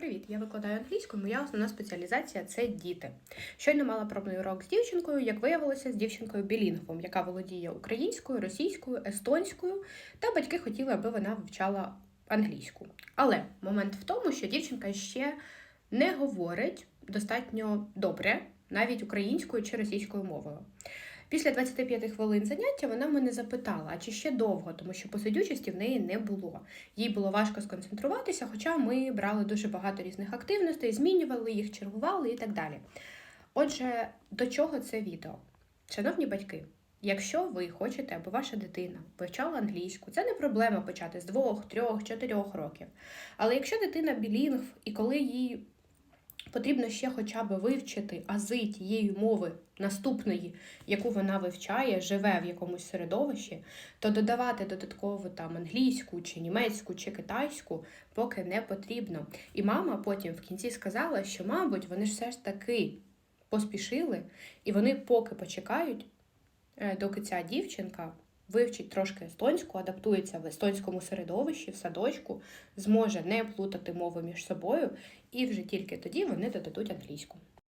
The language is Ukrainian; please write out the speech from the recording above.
Привіт, я викладаю англійську. Моя основна спеціалізація це діти. Щойно мала пробний урок з дівчинкою, як виявилося, з дівчинкою білінгвом, яка володіє українською, російською, естонською, та батьки хотіли, аби вона вивчала англійську. Але момент в тому, що дівчинка ще не говорить достатньо добре, навіть українською чи російською мовою. Після 25 хвилин заняття вона мене запитала, а чи ще довго, тому що посидючості в неї не було. Їй було важко сконцентруватися, хоча ми брали дуже багато різних активностей, змінювали їх, чергували і так далі. Отже, до чого це відео? Шановні батьки, якщо ви хочете, аби ваша дитина вивчала англійську, це не проблема почати з двох, трьох, чотирьох років. Але якщо дитина білінгв і коли їй потрібно ще хоча б вивчити ази тієї мови наступної, яку вона вивчає, живе в якомусь середовищі, то додавати додатково там англійську, чи німецьку, чи китайську поки не потрібно. І мама потім в кінці сказала, що, мабуть, вони ж все ж таки поспішили, і вони поки почекають, е, доки ця дівчинка вивчить трошки естонську, адаптується в естонському середовищі, в садочку, зможе не плутати мови між собою, і вже тільки тоді вони додадуть англійську.